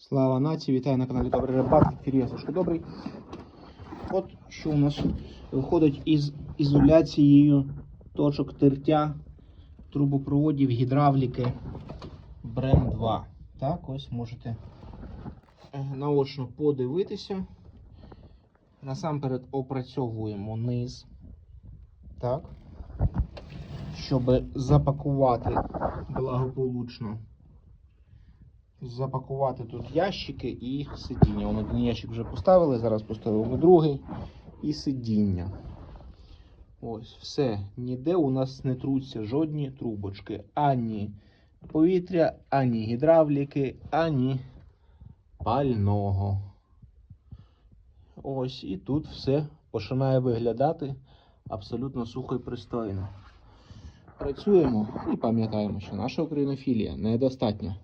Слава нації, вітаю на каналі Добрий Рибак, Фірія Добрий. От що у нас виходить із ізоляцією точок тертя трубопроводів гідравліки Брем 2. Так, ось можете е, наочно подивитися. Насамперед опрацьовуємо низ. Так. Щоб запакувати благополучно запакувати тут ящики і сидіння. Вон один ящик вже поставили, зараз поставимо другий і сидіння. Ось, все. Ніде у нас не труться жодні трубочки. Ані повітря, ані гідравліки, ані пального. Ось, і тут все починає виглядати абсолютно сухо і пристойно. Працюємо і пам'ятаємо, що наша українофілія недостатня.